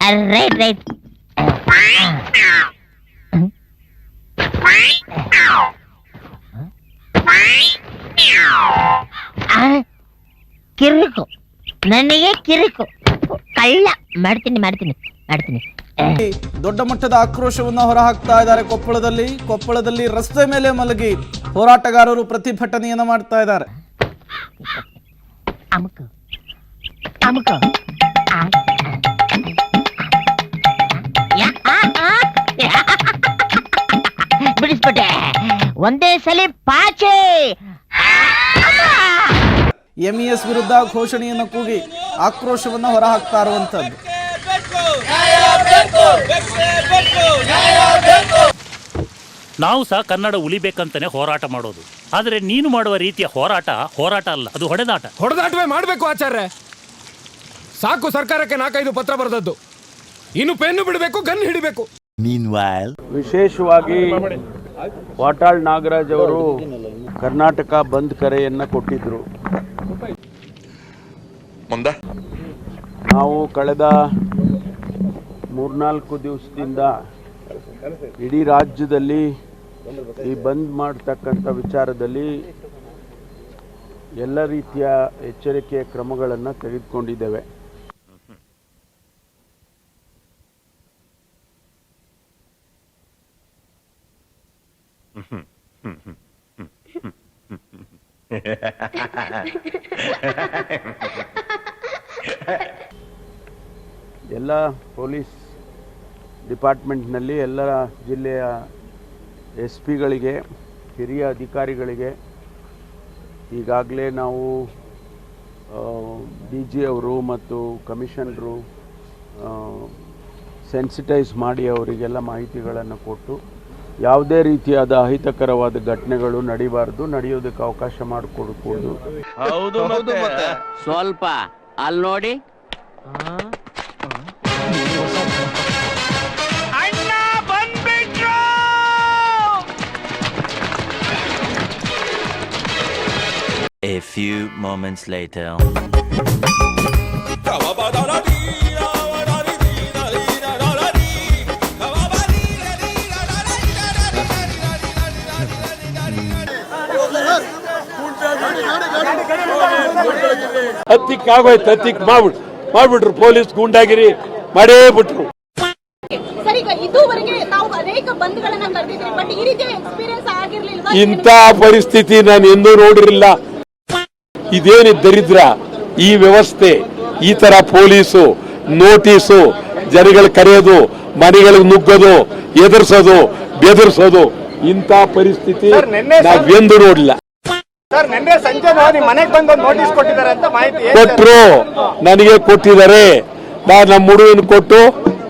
Right right ಕಿರುಕು ನನಗೆ ಕಿರುಕು ಕಳ್ಳ ಮಾಡ್ತೀನಿ ಮಾಡ್ತೀನಿ ಮಾಡ್ತೀನಿ ದೊಡ್ಡ ಮಟ್ಟದ ಆಕ್ರೋಶವನ್ನು ಹೊರಹಾಕ್ತಾ ಇದ್ದಾರೆ ಕೊಪ್ಪಳದಲ್ಲಿ ಕೊಪ್ಪಳದಲ್ಲಿ ರಸ್ತೆ ಮೇಲೆ ಮಲಗಿ ಹೋರಾಟಗಾರರು ಪ್ರತಿಭಟನೆಯನ್ನು ಮಾಡ್ತಾ ಇದ್ದಾರೆ ಅಮಕ ಬಿಡಿಸ್ಬಿಟ್ಟೆ ಒಂದೇ ಸಲಿ ಪಾಚೆ. ಎಂಇಎಸ್ ವಿರುದ್ಧ ಘೋಷಣೆಯನ್ನು ಕೂಗಿ ಆಕ್ರೋಶವನ್ನು ಹೊರಹಾಕ್ತಾ ಇರುವಂತದ್ದು ನಾವು ಸಹ ಕನ್ನಡ ಉಳಿಬೇಕಂತಾನೆ ಹೋರಾಟ ಮಾಡೋದು. ಆದರೆ ನೀನು ಮಾಡುವ ರೀತಿಯ ಹೋರಾಟ ಹೋರಾಟ ಅಲ್ಲ ಅದು ಹೊಡೆದಾಟ. ಹೊಡೆದಾಟವೇ ಮಾಡಬೇಕು ಆಚಾರ್ಯ. ಸಾಕು ಸರ್ಕಾರಕ್ಕೆ ನಾಲ್ಕೈದು ಪತ್ರ ಬರೆದದ್ದು. ಇನ್ನು ಪೆನ್ನು ಬಿಡಬೇಕು ಗನ್ ಹಿಡಿಬೇಕು. ವಿಶೇಷವಾಗಿ ವಾಟಾಳ್ ನಾಗರಾಜ್ ಅವರು ಕರ್ನಾಟಕ ಬಂದ್ ಕರೆಯನ್ನು ಕೊಟ್ಟಿದ್ರು. ಮುಂದೆ? ನಾವು ಕಳೆದ ಮೂರ್ನಾಲ್ಕು ದಿವಸದಿಂದ ಇಡೀ ರಾಜ್ಯದಲ್ಲಿ ಈ ಬಂದ್ ಮಾಡ್ತಕ್ಕಂಥ ವಿಚಾರದಲ್ಲಿ ಎಲ್ಲ ರೀತಿಯ ಎಚ್ಚರಿಕೆಯ ಕ್ರಮಗಳನ್ನು ತೆಗೆದುಕೊಂಡಿದ್ದೇವೆ. ಎಲ್ಲ ಪೊಲೀಸ್ ಡಿಪಾರ್ಟ್ಮೆಂಟ್ನಲ್ಲಿ ಎಲ್ಲ ಜಿಲ್ಲೆಯ ಎಸ್ ಪಿಗಳಿಗೆ ಹಿರಿಯ ಅಧಿಕಾರಿಗಳಿಗೆ ಈಗಾಗಲೇ ನಾವು ಡಿ ಜಿ ಅವರು ಮತ್ತು ಕಮಿಷನರು ಸೆನ್ಸಿಟೈಸ್ ಮಾಡಿ ಅವರಿಗೆಲ್ಲ ಮಾಹಿತಿಗಳನ್ನು ಕೊಟ್ಟು ಯಾವುದೇ ರೀತಿಯಾದ ಅಹಿತಕರವಾದ ಘಟನೆಗಳು ನಡಿಬಾರದು ನಡೆಯೋದಕ್ಕೆ ಅವಕಾಶ ಮಾಡಿಕೊಡ್ಬೋದು. ಸ್ವಲ್ಪ ಅಲ್ಲಿ ನೋಡಿ. A few moments later. ಹತ್ತಿಕ್ ಆಗೋಯ್ತು ಹತ್ತಿಕ್ ಮಾಡ್ಬಿಟ್ಟು ಮಾಡ್ಬಿಟ್ರು ಪೊಲೀಸ್ ಗೂಂಡಾಗಿರಿ ಮಾಡೇ ಬಿಟ್ರು. ಸರ್ ಈಗ ಇದುವರೆಗೆ ತಾವು ಅನೇಕ ಬಂದ್ಗಳನ್ನ ಕರೆದಿದ್ರಿ ಬಟ್ ಈ ರೀತಿಯ ಎಕ್ಸ್ಪೀರಿಯನ್ಸ್ ಆಗಿರ್ಲಿಲ್ವಾ? ಇಂಥ ಪರಿಸ್ಥಿತಿ ನಾನು ಎಂದೂ ನೋಡಿರಲಿಲ್ಲ. ಇದೇನು ದರಿದ್ರ? ಈ ವ್ಯವಸ್ಥೆ ಈ ತರ ಪೊಲೀಸು ನೋಟಿಸು ಜನಗಳು ಕರೆಯೋದು ಮನೆಗಳಿಗೆ ನುಗ್ಗೋದು ಎದುರಿಸೋದು ಬೆದರ್ಸೋದು ಇಂಥ ಪರಿಸ್ಥಿತಿ ನಾವೆಂದು ನೋಡಿಲ್ಲ ಸರ್ ನಿನ್ನೆ ಸಂಜೆ ನಿಮ್ಮ ಮನೆಗೆ ಬಂದು ನೋಟಿಸ್ ಕೊಟ್ಟಿದ್ದಾರೆ ಅಂತ ಮಾಹಿತಿ ಕೊಟ್ರು ನನಗೆ ಕೊಟ್ಟಿದ್ದಾರೆ. ನಾನು ನಮ್ಮ ಹುಡುಗನ ಕೊಟ್ಟು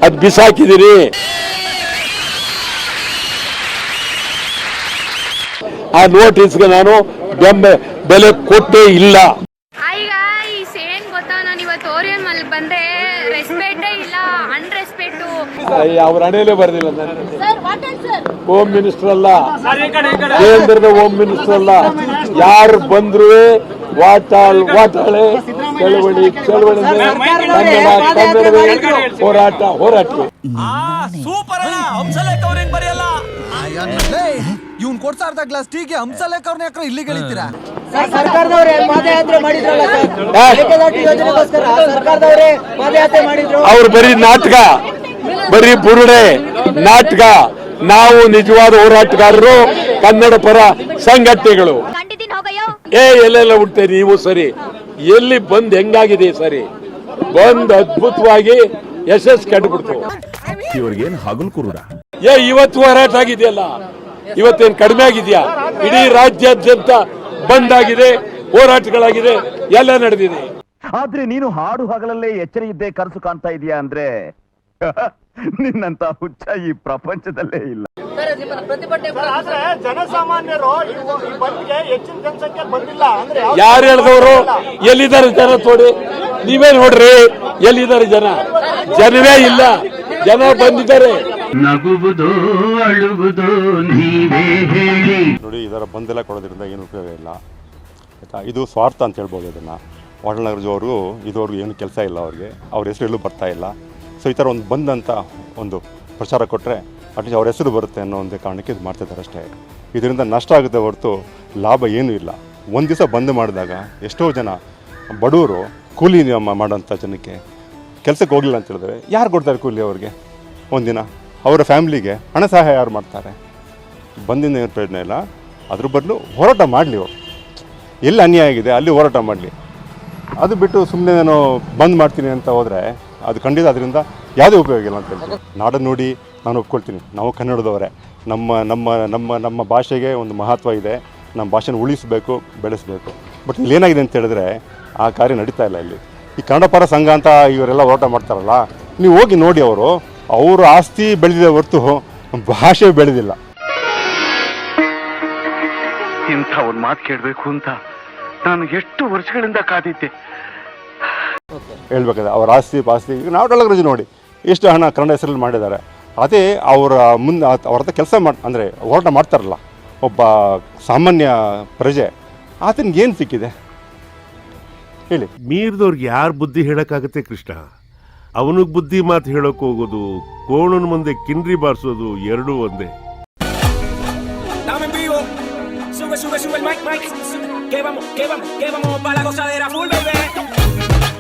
ಅದ್ ಬಿಸಾಕಿದ್ದೀನಿ ಆ ನೋಟಿಸ್ಗೆ ನಾನು ಬೆಂಬೆ ಬೆಲೆ ಕೊಟ್ಟೇ ಇಲ್ಲ. ಹಾಯ್ ಈ ಏನ್ ಗೊತ್ತಾ? ನಾನು ಇವತ್ತು ಓರಿಯಂ ಅಲ್ಲಿ ಬಂದೆ. ರೆಸ್ಪೆಕ್ಟೇ ಇಲ್ಲ ಅನ್ರೆಸ್ಪೆಕ್ಟು ಅವ್ರ ಹಣೆಯಲ್ಲೇ ಬರ್ದಿಲ್ಲ ನಾನು ಸರ್ ಹೋಮ್ ಮಿನಿಸ್ಟರ್ ಅಲ್ಲ. ಕೇಂದ್ರದ ಹೋಮ್ ಮಿನಿಸ್ಟರ್ ಅಲ್ಲ. ಯಾರು ಬಂದ್ರು ವಾಟಾಳ್ ವಾಟಾಳೆ ಚಳವಳಿ ಚಳವಳಿ ಹೋರಾಟ ಹೋರಾಟ. ಇವ್ನ್ ಕೊಡ್ತಾ ಅರ್ಧ ಗ್ಲಾಸ್ ಟೀಗೆ ಹಂಸಲೇಖ ಅವ್ರನ್ನ ಸರ್ಕಾರದವರೇ ಇಲ್ಲಿ ಮಾಡಿದ್ರು. ಅವ್ರು ಬರೀ ನಾಟಕ ಬರೀ ಬುರುಡೆ ನಾಟಕ. ನಾವು ನಿಜವಾದ ಹೋರಾಟಗಾರರು ಕನ್ನಡ ಪರ ಸಂಘಟನೆಗಳು ಏ ಎಲ್ಲೆಲ್ಲ ಉಂಟೆ ನೀವು ಸರಿ. ಎಲ್ಲಿ ಬಂದ್ ಹೆಂಗಾಗಿದೆ ಸರಿ. ಬಂದ್ ಅದ್ಭುತವಾಗಿ ಯಶಸ್ ಕಂಡುಬಿಡ್ತು. ಇವ್ರಿಗೇನು ಹಗಲು ಕುರುಡ? ಏ ಇವತ್ತು ಹೋರಾಟ ಆಗಿದೆಯಲ್ಲ. ಇವತ್ತೇನ್ ಕಡಿಮೆ ಆಗಿದ್ಯಾ? ಇಡೀ ರಾಜ್ಯಾದ್ಯಂತ ಬಂದ್ ಆಗಿದೆ ಹೋರಾಟಗಳಾಗಿದೆ ಎಲ್ಲ ನಡೆದಿದೆ. ಆದ್ರೆ ನೀನು ಹಾಡು ಹಗಲಲ್ಲೇ ಎಚ್ಚರಿ ಇದ್ದೇ ಕನಸು ಕಾಣ್ತಾ ಇದೀಯಾ ಅಂದ್ರೆ? ನಿನ್ನಂತ ಹುಚ್ಚ ಈ ಪ್ರಪಂಚದಲ್ಲೇ ಇಲ್ಲ. ಜನಸಾಮಾನ್ಯರು ಈ ಬಂದ್ಗೆ ಹೆಚ್ಚಿನ ಜನಸಂಖ್ಯೆ ಬಂದಿಲ್ಲ ಅಂದ್ರೆ ಯಾರು ಹೇಳಿದವರು? ಎಲ್ಲಿದ್ದಾರೆ ಜನ ತೋಡಿ ನೀವೇ ನೋಡ್ರಿ? ಎಲ್ಲಿದ್ದಾರೆ ಜನ? ಜನವೇ ಇಲ್ಲ. ಜನ ಬಂದಿದ್ದಾರೆ. ನಗುವುದು ಅಳುವುದು ನೀವೇ ಹೇಳಿ. ನೋಡಿ ಇದರ ಬಂದೆಲ್ಲ ಕೊಡೋದ್ರಿಂದ ಏನು ಉಪಯೋಗ ಇಲ್ಲ. ಆಯ್ತಾ? ಇದು ಸ್ವಾರ್ಥ ಅಂತ ಹೇಳ್ಬೋದು ಅದನ್ನ ವಾಟಲ್ ನಗರಜ್ ಅವರು ಇದುವರೆಗೂ ಏನು ಕೆಲಸ ಇಲ್ಲ ಅವ್ರಿಗೆ. ಅವ್ರ ಹೆಸರು ಎಲ್ಲೂ ಬರ್ತಾ ಇಲ್ಲ. ಸೊ ಈ ಥರ ಒಂದು ಬಂದ್ ಒಂದು ಪ್ರಚಾರ ಕೊಟ್ಟರೆ ಅಟ್ಲೀಸ್ಟ್ ಅವ್ರ ಹೆಸರು ಬರುತ್ತೆ ಅನ್ನೋ ಒಂದು ಕಾರಣಕ್ಕೆ ಇದು ಮಾಡ್ತಿದ್ದಾರೆ ಅಷ್ಟೇ. ಇದರಿಂದ ನಷ್ಟ ಆಗುತ್ತೆ ಹೊರತು ಲಾಭ ಏನೂ ಇಲ್ಲ. ಒಂದು ದಿವಸ ಬಂದ್ ಮಾಡಿದಾಗ ಎಷ್ಟೋ ಜನ ಬಡವರು ಕೂಲಿ ನಿಯಮ ಮಾಡೋಂಥ ಜನಕ್ಕೆ ಕೆಲಸಕ್ಕೆ ಹೋಗಲಿಲ್ಲ ಅಂತ ಹೇಳಿದ್ರೆ ಯಾರು ಕೊಡ್ತಾರೆ ಕೂಲಿ ಅವ್ರಿಗೆ? ಒಂದಿನ ಅವರ ಫ್ಯಾಮ್ಲಿಗೆ ಹಣ ಸಹಾಯ ಯಾರು ಮಾಡ್ತಾರೆ? ಬಂದಿಂದ ಏನು ಪ್ರಯೋಜನ ಇಲ್ಲ. ಅದ್ರ ಬದಲು ಹೋರಾಟ ಮಾಡಲಿ ಅವರು. ಎಲ್ಲಿ ಅನ್ಯಾಯ ಆಗಿದೆ ಅಲ್ಲಿ ಹೋರಾಟ ಮಾಡಲಿ. ಅದು ಬಿಟ್ಟು ಸುಮ್ಮನೆ ನಾನು ಬಂದ್ ಮಾಡ್ತೀನಿ ಅಂತ ಹೋದರೆ ಅದು ಖಂಡಿತ ಅದರಿಂದ ಯಾವುದೇ ಉಪಯೋಗ ಇಲ್ಲ ಅಂತ ಹೇಳ್ತೀನಿ. ನಾಡನ್ನು ನೋಡಿ ನಾನು ಒಪ್ಕೊಳ್ತೀನಿ. ನಾವು ಕನ್ನಡದವರೇ. ನಮ್ಮ ನಮ್ಮ ನಮ್ಮ ನಮ್ಮ ಭಾಷೆಗೆ ಒಂದು ಮಹತ್ವ ಇದೆ. ನಮ್ಮ ಭಾಷೆನ ಉಳಿಸಬೇಕು, ಬೆಳೆಸಬೇಕು. ಬಟ್ ಇಲ್ಲಿ ಏನಾಗಿದೆ ಅಂತ ಹೇಳಿದ್ರೆ ಆ ಕಾರ್ಯ ನಡೀತಾ ಇಲ್ಲ ಇಲ್ಲಿ. ಈ ಕನ್ನಡ ಪರ ಸಂಘ ಅಂತ ಇವರೆಲ್ಲ ಹೋರಾಟ ಮಾಡ್ತಾರಲ್ಲ, ನೀವು ಹೋಗಿ ನೋಡಿ ಅವರು. ಅವರು ಆಸ್ತಿ ಬೆಳೆದಿದೆ ಹೊರತು ಭಾಷೆ ಬೆಳೆದಿಲ್ಲ. ಇಂಥ ಒಂದು ಮಾತು ಕೇಳಬೇಕು ಅಂತ ನಾನು ಎಷ್ಟು ವರ್ಷಗಳಿಂದ ಕಾದಿದ್ದೆ. ಹೇಳ್ಬೇಕಾದ್ರೆ ಅವ್ರ ಆಸ್ತಿ ಪಾಸ್ತಿ ಈಗ ನಾವು ರಜೆ ನೋಡಿ ಎಷ್ಟು ಹಣ ಕನ್ನಡ ಹೆಸರಲ್ಲಿ ಮಾಡಿದ್ದಾರೆ ಅದೇ ಅವರ ಮುಂದೆ ಅವ್ರ ಹತ್ರ ಕೆಲಸ ಮಾಡಿ ಅಂದರೆ ಹೋರಾಟ ಮಾಡ್ತಾರಲ್ಲ ಒಬ್ಬ ಸಾಮಾನ್ಯ ಪ್ರಜೆ ಆತನಿಗೆ ಏನು ಸಿಕ್ಕಿದೆ ಹೇಳಿ ಮೀರಿದವ್ರಿಗೆ ಯಾರು ಬುದ್ಧಿ ಹೇಳೋಕ್ಕಾಗತ್ತೆ ಕೃಷ್ಣ ಅವನಿಗೆ ಬುದ್ಧಿ ಮಾತು ಹೇಳೋಕೆ ಹೋಗೋದು ಕೋಣನ ಮುಂದೆ ಕಿಂಡ್ರಿ ಬಾರಿಸೋದು ಎರಡೂ ಒಂದೇ. Sube, sube, sube el mic, mic. Que vamos, que vamos, que vamos para la gozadera full, baby.